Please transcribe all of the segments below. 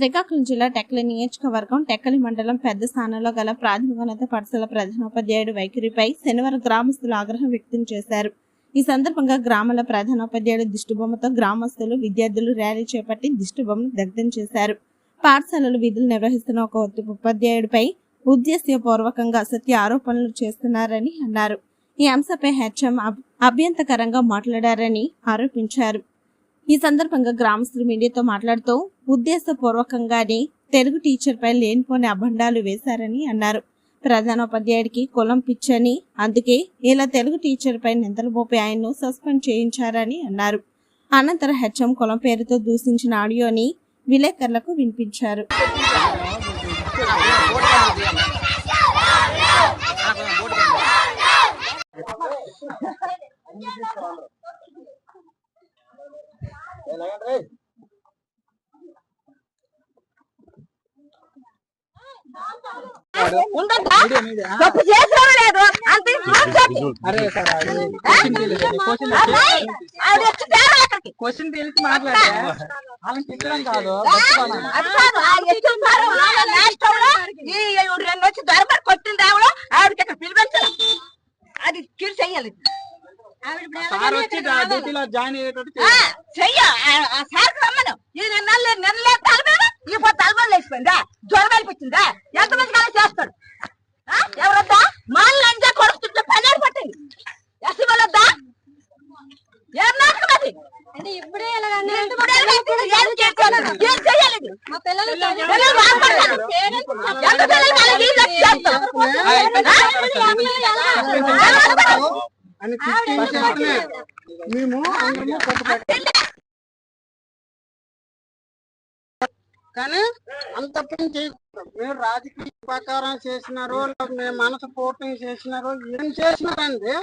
శ్రీకాకుళం జిల్లా టెక్కలి నియోజకవర్గం టెక్కలి మండలం పెద్ద స్థానంలో గల ప్రాథమికోన్నత పాఠశాల ప్రధానోపాధ్యాయుడు వైఖరిపై శనివారం గ్రామస్తులు ఆగ్రహం వ్యక్తం చేశారు. ఈ సందర్భంగా గ్రామాల ప్రధానోపాధ్యాయుడు దిష్టిబొమ్మతో గ్రామస్తులు విద్యార్థులు ర్యాలీ చేపట్టి దిష్టిబొమ్మను దగ్ధం చేశారు. పాఠశాలలు విధులు నిర్వహిస్తున్న ఒక ఉపాధ్యాయుడిపై ఉద్దేశ్యపూర్వకంగా సత్య ఆరోపణలు చేస్తున్నారని అన్నారు. ఈ అంశంపై హెచ్ఎం అబ్- అభ్యంతకరంగా మాట్లాడారని ఆరోపించారు. ఈ సందర్భంగా గ్రామస్తులు మీడియాతో మాట్లాడుతూ ఉద్దేశపూర్వకంగానే తెలుగు టీచర్పై లేనిపోని అభండాలు వేశారని అన్నారు. ప్రధానోపాధ్యాయుడికి కులం పిచ్చని అందుకే ఇలా తెలుగు టీచర్పై నిందలు మోపి ఆయన్ను సస్పెండ్ చేయించారని అన్నారు. అనంతరం హెచ్ఎం కులం పేరుతో దూషించిన ఆడియోని విలేకరులకు వినిపించారు. ఉండద్దా తప్పు చేసినా లేదు అంత సార్ క్వశ్చన్ తెలిసి మాట్లాడే. వాళ్ళని తిట్టడం కాదు సారు రెండు వచ్చి దొరకరు కొట్టింది ఆవిడ ఆవిడకి ఇక్కడ పిలిపించడం అది కిరి చెయ్యాలి. సార్ వచ్చి డ్యూటీలో జాయిన్ అయ్యేటట్టు. చెయ్య. సార్కి రమ్మను నెలలు నెలలే తలమేద ఈ పొద్దు తలమని లేచిపోయిందా? జ్వరం వెళ్ళిపోతుందా ఎంతమంది కాలం చేస్తాడు ఎవరొద్దా? మాల్ లంజా కొడుతుంటే పని పట్టింది. ఎస్సీ వాళ్ళొద్దా ఏం నాటకం అది అంటే ఇప్పుడే ఎలాగండి ఇప్పుడే కానీ అంత పని చేయకూడదు. మీరు రాజకీయ ప్రకారం చేసినారో లేకపోతే మేము మనసు పూర్తం చేసినారో ఏం చేసినారండి?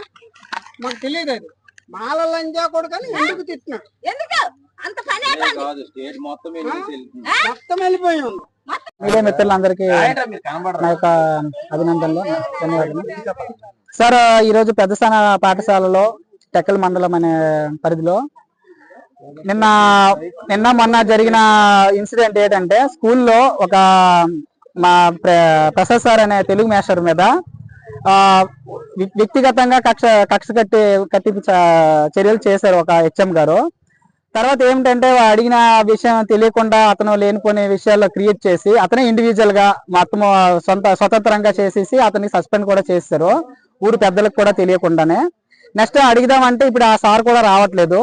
మాకు తెలియదు అది. మాల లంజా కొడుకని ఎందుకు తిట్టినాడు ఎందుకు? అంత పని మొత్తం వెళ్ళి మొత్తం వెళ్ళిపోయి ఉంది. మీడియా మిత్రులందరికీ నా యొక్క అభినందనలు ధన్యవాదాలు. సార్ ఈ రోజు పెద్దస్థాన పాఠశాలలో టెక్కల్ మండలం అనే పరిధిలో నిన్న నిన్న మొన్న జరిగిన ఇన్సిడెంట్ ఏంటంటే స్కూల్లో ఒక మా ప్ర- ప్రసాద్ సార్ అనే తెలుగు మేస్టర్ మీద వ్యక్తిగతంగా కక్ష కక్ష కట్టి కట్టి చ- చర్యలు చేశారు ఒక హెచ్ఎం గారు. తర్వాత ఏమిటంటే అడిగిన విషయం తెలియకుండా అతను లేనిపోని విషయాల్లో క్రియేట్ చేసి అతనే ఇండివిజువల్గా మొత్తం సొంత స్వతంత్రంగా చేసేసి అతనికి సస్పెండ్ కూడా చేశారు. ఊరు పెద్దలకు కూడా తెలియకుండానే. నెక్స్ట్ అడిగిదామంటే ఇప్పుడు ఆ సార్ కూడా రావట్లేదు.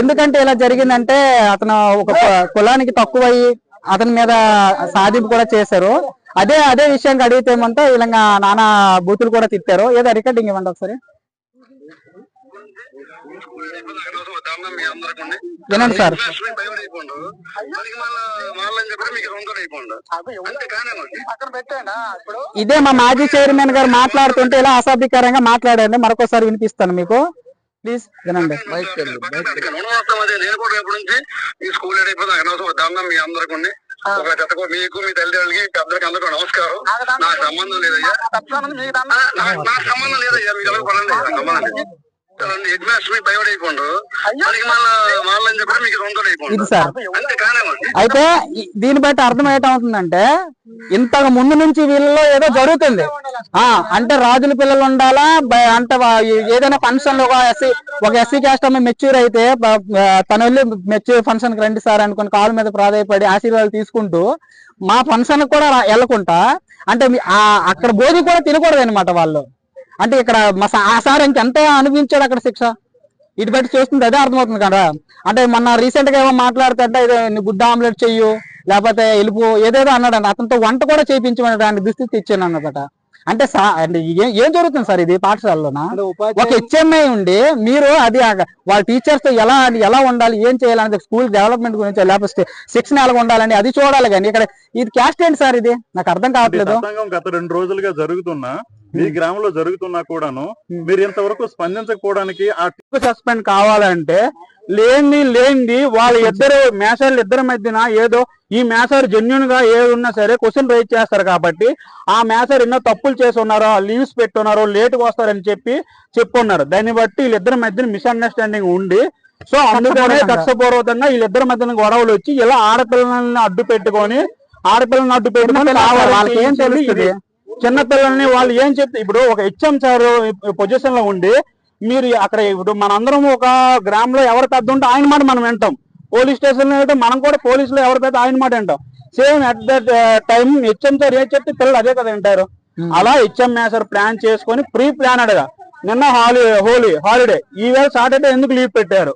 ఎందుకంటే ఇలా జరిగిందంటే అతను ఒక కులానికి తక్కువ అతని మీద సాధింపు కూడా చేశారు. అదే అదే విషయానికి అడిగితే ఏమంటే ఇలా నానా బూతులు కూడా తిట్టారు. ఏదో రికార్డింగ్ ఇవ్వండి ఒకసారి. వినండి సార్. ఇదే మా మాజీ చైర్మన్ గారు మాట్లాడుతుంటే ఇలా అసభ్యకరంగా మాట్లాడండి. మరొకసారి వినిపిస్తాను మీకు. ప్లీజ్ వినండి. నేను కూడా రేపు నుంచి ఈ స్కూల్ అయిపోయింది అనవసరం వద్దాం మీ అందరికి ఒక చెత్తకు మీకు మీ తల్లిదండ్రులకి పెద్దలకి అందరికీ నమస్కారం నాకు సంబంధం లేదయ్యా. నాకు సంబంధం లేదయ్యా మీకు సంబంధం లేదు హెడ్ మాస్టర్ మీకు భయపడైపోండు దానికి మళ్ళీ వాళ్ళని చెప్పి మీకు సొంతం ఇది అయిపోండు సార్ అయితే దీన్ని బట్టి అర్థం అవుతుందంటే ఇంతకు ముందు నుంచి వీళ్ళలో ఏదో జరుగుతుంది. ఆ అంటే రాజుల పిల్లలు ఉండాలా అంటే ఏదైనా ఫంక్షన్లో ఒక ఎస్సీ ఒక ఎస్సీ క్యాస్ట్ అమ్మాయి మెచ్యూర్ అయితే తను వెళ్ళి మెచ్యూర్ ఫంక్షన్కి రండి సార్ అనుకుని కాలు మీద ప్రాధాయపడి ఆశీర్వాదాలు తీసుకుంటూ మా ఫంక్షన్ కూడా వెళ్ళకుండా అంటే అక్కడ భోజనం కూడా తినకూడదు అనమాట వాళ్ళు. అంటే ఇక్కడ మా ఆ సార్ ఇంకెంత అనిపించాడు అక్కడ శిక్ష? ఇటు బట్టి చూస్తుంది అదే అర్థమవుతుంది కదా. అంటే మొన్న రీసెంట్గా ఏమో మాట్లాడుతుంటే గుడ్డ ఆమ్లెట్ చెయ్యు లేకపోతే ఎలుపు ఏదేదో అన్నాడు అతనితో వంట కూడా చేయించమని దుస్థితి ఇచ్చాను అన్నమాట. అంటే అంటే ఏ- జరుగుతుంది సార్ ఇది పాఠశాలలోనా? ఒక హెచ్ఎంఐ ఉండి మీరు అది వాళ్ళ టీచర్స్తో ఎలా ఎలా ఉండాలి ఏం చేయాలనేది స్కూల్ డెవలప్మెంట్ గురించి లేకపోతే శిక్షణ ఎలా ఉండాలని అది చూడాలి కానీ ఇక్కడ ఇది క్యాస్ట్ ఏంటి సార్ ఇది? నాకు అర్థం కావట్లేదు. గత రెండు రోజులుగా జరుగుతున్నా. మీ. గ్రామంలో జరుగుతున్నా కూడాను. మీరు ఇంతవరకు స్పందించకపోవడానికి ఆ సస్పెండ్ కావాలంటే లేని లేనిది వాళ్ళ ఇద్దరు మేషాలు ఇద్దరి మధ్యన ఏదో ఈ మేసారు జెన్యున్గా ఏది ఉన్నా సరే క్వశ్చన్ రైజ్ చేస్తారు కాబట్టి ఆ మేసారు ఎన్నో తప్పులు చేసి ఉన్నారో లీవ్స్ పెట్టున్నారో లేట్ వస్తారని చెప్పి చెప్పున్నారు దాన్ని బట్టి వీళ్ళిద్దరి మధ్యన మిస్అండర్స్టాండింగ్ ఉండి సో అందుకనే. కక్షపూర్వకంగా వీళ్ళిద్దరి మధ్యన గొడవలు వచ్చి ఇలా ఆడపిల్లల్ని అడ్డు పెట్టుకొని ఆడపిల్లల్ని అడ్డు పెట్టుకొని వాళ్ళకి ఏం తెలుస్తుంది? ఇది. చిన్న పిల్లల్ని వాళ్ళు ఏం చెప్తే ఇప్పుడు ఒక హెచ్ఎం సార్ పొజిషన్లో ఉండి మీరు అక్కడ ఇప్పుడు మనందరం ఒక గ్రామంలో ఎవరు పెద్ద ఉంటే ఆయన మాట మనం వింటాం. పోలీస్ స్టేషన్లో మనం కూడా పోలీసులు ఎవరు పెద్ద ఆయన మాట వింటాం. Same at that time HM sir ఏం చెప్తే పిల్లలు అదే కదా వింటారు. అలా హెచ్ఎం మేసర్ ప్లాన్ చేసుకొని ప్రీ ప్లానెడ్గా నిన్న హాలీ హోలీ హాలిడే. ఈవేళ సాటర్డే ఎందుకు లీవ్ పెట్టారు?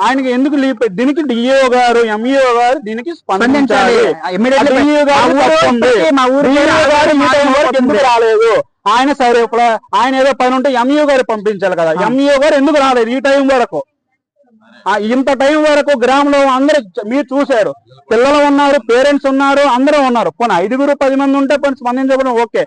ఆయనకి ఎందుకు లీవ్ దీనికి డిఈఓ గారు ఎంఈఓ గారు దీనికి స్పందించాలి. ఎందుకు రాలేదు? ఆయన సరే ఇప్పుడు ఆయన ఏదో పని ఉంటే ఎంఈఓ గారు పంపించాలి కదా. ఎంఈఓ గారు ఎందుకు రాలేదు ఈ టైం వరకు? ఇంత టైం వరకు గ్రామంలో అందరూ మీరు చూశారు. పిల్లలు ఉన్నారు పేరెంట్స్ ఉన్నారు అందరూ ఉన్నారు. పోనీ ఐదుగురు పది మంది ఉంటే పోనీ స్పందించడం ఓకే.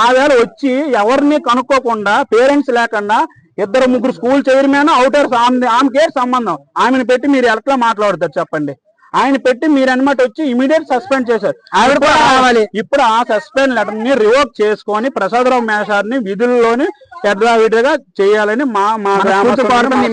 ఆ వేళ వచ్చి ఎవరిని కనుక్కోకుండా పేరెంట్స్ లేకుండా ఇద్దరు ముగ్గురు స్కూల్ చైర్మన్ అవుటర్స్ ఆమె ఆమెకే సంబంధం. ఆమెను పెట్టి మీరు ఎట్లా మాట్లాడతారు చెప్పండి. ఆయన పెట్టి మీరు అనమాట వచ్చి ఇమీడియట్ సస్పెండ్ చేశారు. ఆవిడ కూడా రావాలి. ఇప్పుడు ఆ సస్పెండ్ లెటర్ని రివోక్ చేసుకొని ప్రసాదరావు మేషార్ని విధుల్లోని యథావిధిగా చేయాలని మా.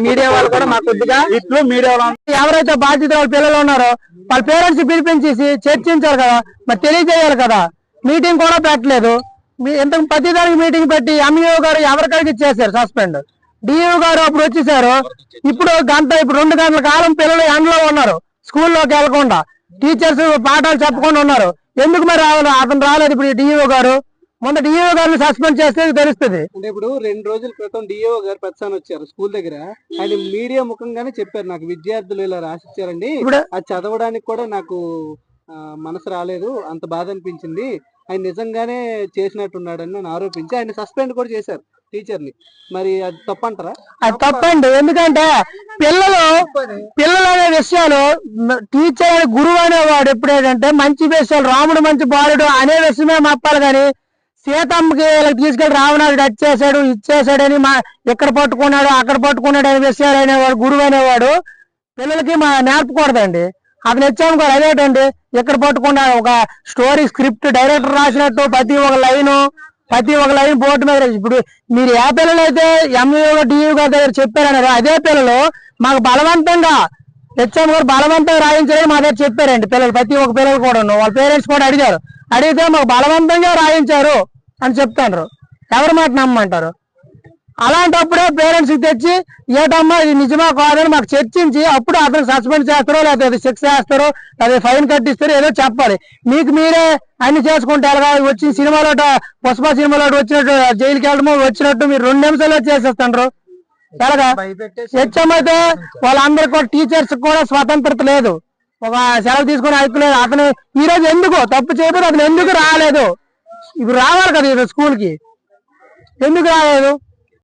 మీడియా వాళ్ళు కూడా మా కొద్దిగా ఇట్లు మీడియా వాళ్ళు ఎవరైతే బాధ్యత వాళ్ళ పిల్లలు ఉన్నారో వాళ్ళ పేరెంట్స్ పిలిపించేసి చర్చించారు కదా మరి తెలియజేయాలి కదా. మీటింగ్ కూడా పెట్టలేదు. మీ ఎంత ప్రతి దానికి మీటింగ్ పెట్టి ఎంఈఓ గారు ఎవరికైనా ఇచ్చేసారు సస్పెండ్ డిఓ గారు అప్పుడు వచ్చేసారు. ఇప్పుడు గంట ఇప్పుడు రెండు గంటల కాలం పిల్లలు ఎండలో ఉన్నారు. స్కూల్లోకి వెళ్ళకుండా టీచర్స్ పాఠాలు చెప్పకుండా ఉన్నారు. ఎందుకు మరి రావాలి? అతను రాలేదు ఇప్పుడు డిఓ గారు. మొన్న డిఓ గారిని సస్పెండ్ చేస్తే తెలుస్తుంది. అంటే ఇప్పుడు రెండు రోజుల క్రితం డిఓ గారు పెద్దసాని వచ్చారు స్కూల్ దగ్గర. ఆయన మీడియా ముఖంగానే చెప్పారు. నాకు విద్యార్థులు ఇలా రాసిచ్చారండి. ఇప్పుడు అది చదవడానికి కూడా నాకు మనసు రాలేదు. అంత బాధ అనిపించింది. ఆయన నిజంగానే చేసినట్టున్నాడని నన్ను ఆరోపించి ఆయన సస్పెండ్ కూడా చేశారు. టీచర్ని మరి అది తప్పంటారా? అది తప్పండి. ఎందుకంటే పిల్లలు పిల్లలు అనే విషయాలు టీచర్ అనే గురువు అనేవాడు ఎప్పుడేంటంటే మంచి విషయాలు రాముడు మంచి బాలుడు అనే విషయమే మప్పాలి కానీ సీతమ్మకి తీసుకెళ్ళి రావణాడు టచ్ చేశాడు ఇచ్చేసాడని మా ఎక్కడ పట్టుకున్నాడు అక్కడ పట్టుకున్నాడు అనే విషయాలు అనేవాడు గురువు అనేవాడు పిల్లలకి మా నేర్పకూడదండి. అతను ఇచ్చాము కూడా అదేంటండి? ఎక్కడ పట్టుకున్నాడు ఒక స్టోరీ స్క్రిప్ట్ డైరెక్టర్ రాసినట్టు ప్రతి ఒక లైను ప్రతి ఒక లైన్ బోర్డు మీద ఇప్పుడు మీరు ఏ పిల్లలు అయితే ఎంఈఓ డిఈఓ గారి దగ్గర చెప్పారన్నారు అదే పిల్లలు మాకు బలవంతంగా హెచ్ఎం గారు బలవంతంగా రాయించారని మా దగ్గర చెప్పారండి పిల్లలు ప్రతి ఒక్క పిల్లలు కూడా వాళ్ళ పేరెంట్స్ కూడా అడిగారు. అడిగితే మాకు బలవంతంగా రాయించారు అని చెప్తాను ఎవరి మాట నమ్మంటారు? అలాంటప్పుడే పేరెంట్స్కి తెచ్చి ఏటమ్మా ఇది నిజమా కాదని మాకు చర్చించి అప్పుడు అతను సస్పెండ్ చేస్తారో లేకపోతే శిక్ష వేస్తారో లేదా ఫైన్ కట్టిస్తారో ఏదో చెప్పాలి. మీకు మీరే అన్ని చేసుకుంటే ఎలాగా? వచ్చి సినిమాలో పుష్ప సినిమాలో వచ్చినట్టు జైలుకి వెళ్ళడము వచ్చినట్టు మీరు రెండు నిమిషాల్లో చేసేస్తారు ఎలాగా? హెచ్ఎం అయితే వాళ్ళందరికి కూడా టీచర్స్ కూడా స్వతంత్రత లేదు. ఒక సెలవు తీసుకునే హక్కు లేదు. అతను ఈ రోజు ఎందుకు? తప్పు చేయబోదు అతను ఎందుకు రాలేదు? ఇప్పుడు రావాలి కదా స్కూల్కి ఎందుకు రాలేదు?